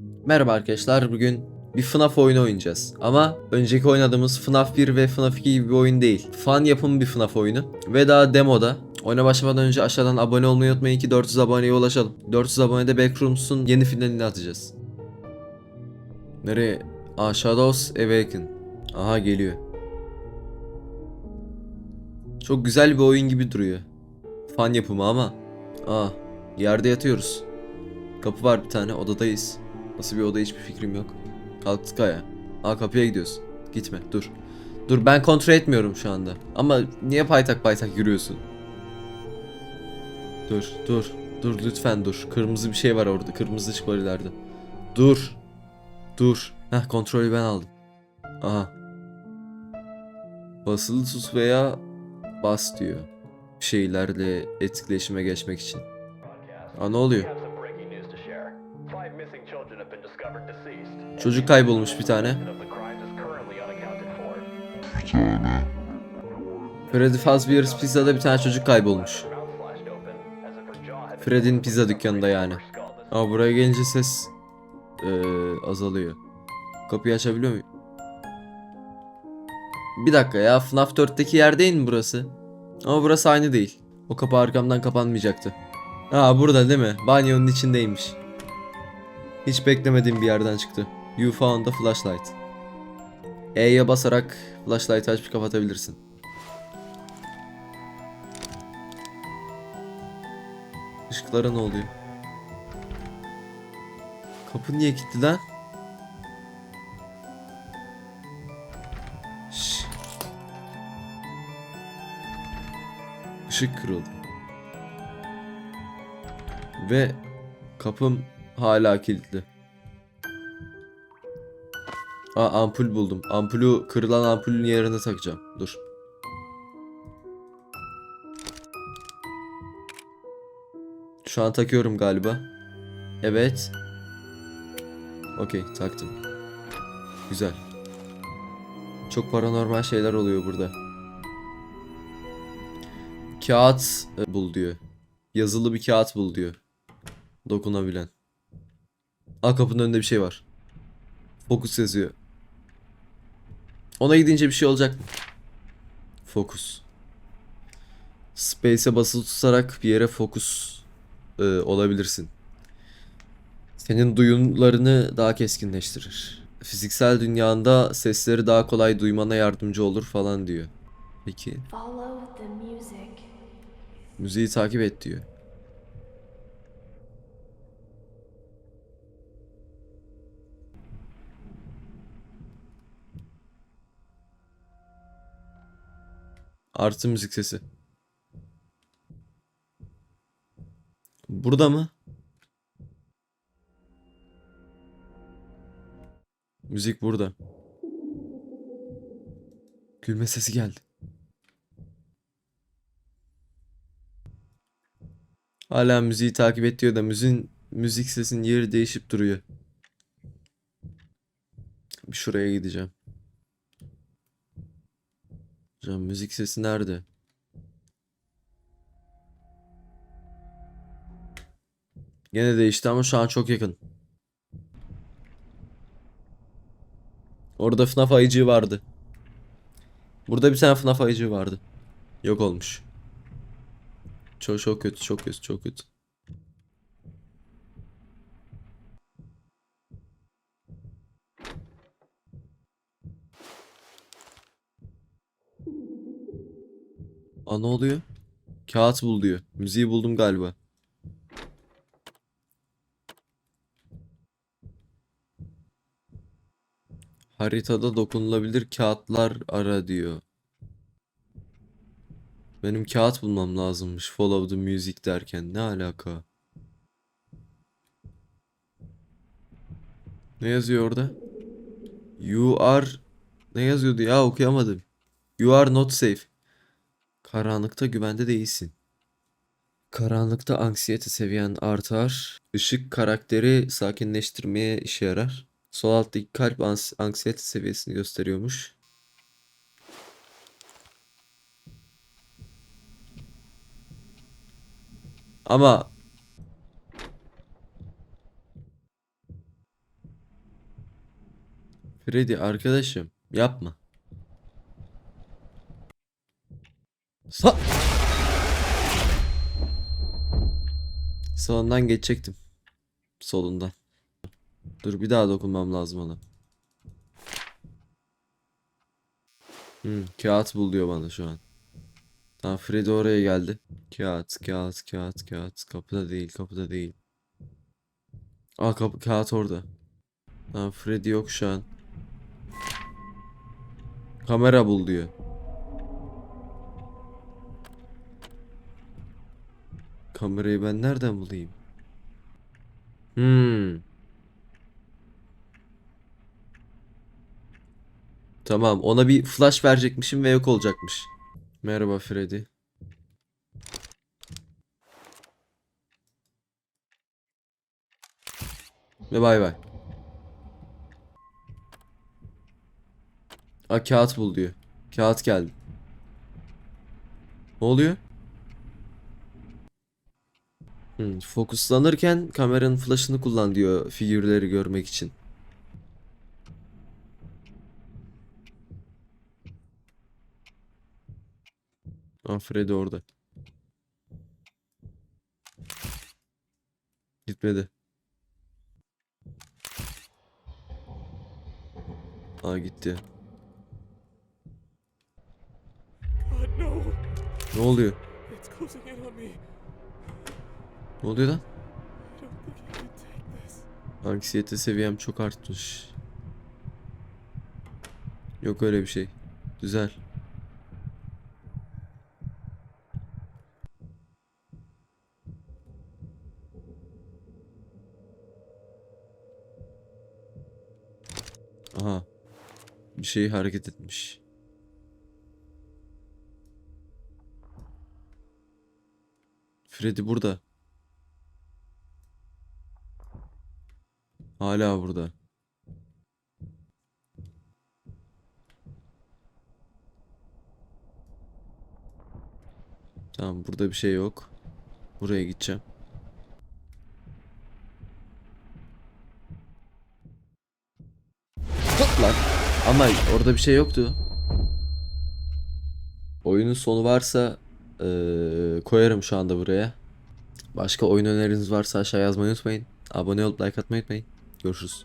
Merhaba arkadaşlar bugün bir FNAF oyunu oynayacağız. Ama önceki oynadığımız FNAF 1 ve FNAF 2 gibi bir oyun değil. Fan yapımı bir FNAF oyunu. Ve daha demoda. Oyuna başlamadan önce aşağıdan abone olmayı unutmayın ki 400 aboneye ulaşalım. 400 abonede Backrooms'un yeni finalini atacağız. Nereye? Aa Shadows Awaken. Aha geliyor. Çok güzel bir oyun gibi duruyor. Fan yapımı ama. Aa yerde yatıyoruz. Kapı var bir tane odadayız. Nasıl bir oda hiçbir fikrim yok. Kalktık ayağa. Aa kapıya gidiyoruz. Gitme dur. Dur ben kontrol etmiyorum şu anda. Ama niye paytak paytak yürüyorsun? Dur dur. Dur lütfen dur. Kırmızı bir şey var orada. Kırmızı ışık var ileride. Dur. Dur. Heh kontrolü ben aldım. Aha. Basılı tut veya bas diyor. Bir şeylerle etkileşime geçmek için. Aa ne oluyor? Çocuk kaybolmuş bir tane. Unaccounted for. Freddy Fazbear's Pizza'da bir tane çocuk kaybolmuş. Freddy'nin pizza dükkanında yani. Ama buraya gelince ses eee, azalıyor. Kapıyı açabiliyor muyum? Bir dakika ya FNAF 4'teki yer değil mi burası? Ama burası aynı değil. O kapı arkamdan kapanmayacaktı. Aa burada değil mi? Banyonun içindeymiş. Hiç beklemediğim bir yerden çıktı. You found a flashlight. E'ye basarak flashlight'ı açıp kapatabilirsin. Işıklara ne oluyor? Kapı niye kilitli lan? Şşş. Işık kırıldı. Ve kapım hala kilitli. Aa ampul buldum. Ampulü kırılan ampulün yerine takacağım. Dur. Şu an takıyorum galiba. Evet. Okey taktım. Güzel. Çok paranormal şeyler oluyor burada. Kağıt e, bul diyor. Yazılı bir kağıt bul diyor. Dokunabilen. Aa kapının önünde bir şey var. Fokus yazıyor. Ona gidince bir şey olacak mı? Fokus. Space'e basılı tutarak bir yere fokus e, olabilirsin. Senin duyumlarını daha keskinleştirir. Fiziksel dünyanda sesleri daha kolay duymana yardımcı olur falan diyor. Peki müziği takip et diyor. Artı müzik sesi. Burada mı? Müzik burada. Gülme sesi geldi. Hala müziği takip et diyor da müziğin müzik sesinin yeri değişip duruyor. Bir şuraya gideceğim. Hocam müzik sesi nerede? Gene değişti ama şu an çok yakın. Orada FNAF ayıcığı vardı. Burada bir tane FNAF ayıcığı vardı. Yok olmuş. Çok çok kötü, çok kötü, çok kötü. Aa ne oluyor? Kağıt bul diyor. Müziği buldum galiba. Haritada dokunulabilir kağıtlar ara diyor. Benim kağıt bulmam lazımmış. Follow the music derken ne alaka? Ne yazıyor orada? You are ne yazıyordu ya okuyamadım. You are not safe. Karanlıkta güvende değilsin. Karanlıkta anksiyete seviyen artar. Işık karakteri sakinleştirmeye işe yarar. Sol alttaki kalp ans- anksiyete seviyesini gösteriyormuş. Ama Freddy arkadaşım yapma. Sa Sağından geçecektim. Solundan. Dur bir daha dokunmam lazım ona. Hmm, kağıt bul diyor bana şu an. Tamam Freddy oraya geldi. Kağıt, kağıt, kağıt, kağıt. Kapıda değil, kapıda değil. Aa kapı, kağıt orada. Tamam Freddy yok şu an. Kamera bul diyor. Kamerayı ben nereden bulayım? Hmm. Tamam, ona bir flash verecekmişim ve yok olacakmış. Merhaba Freddy. Ve bay bay. Aa kağıt bul diyor. Kağıt geldi. Ne oluyor? Hmm, fokuslanırken kameranın flash'ını kullan diyor figürleri görmek için. Aa Freddy orada. Gitmedi. Aa gitti. Ne oluyor? Ne oluyor lan? Anksiyete seviyem çok artmış. Yok öyle bir şey. Güzel. Aha. Bir şey hareket etmiş. Freddy burada. Hala burada. Tamam burada bir şey yok. Buraya gideceğim. Tut lan. Ama orada bir şey yoktu. Oyunun sonu varsa eee, koyarım şu anda buraya. Başka oyun öneriniz varsa aşağı yazmayı unutmayın. Abone olup like atmayı unutmayın. Görüşürüz.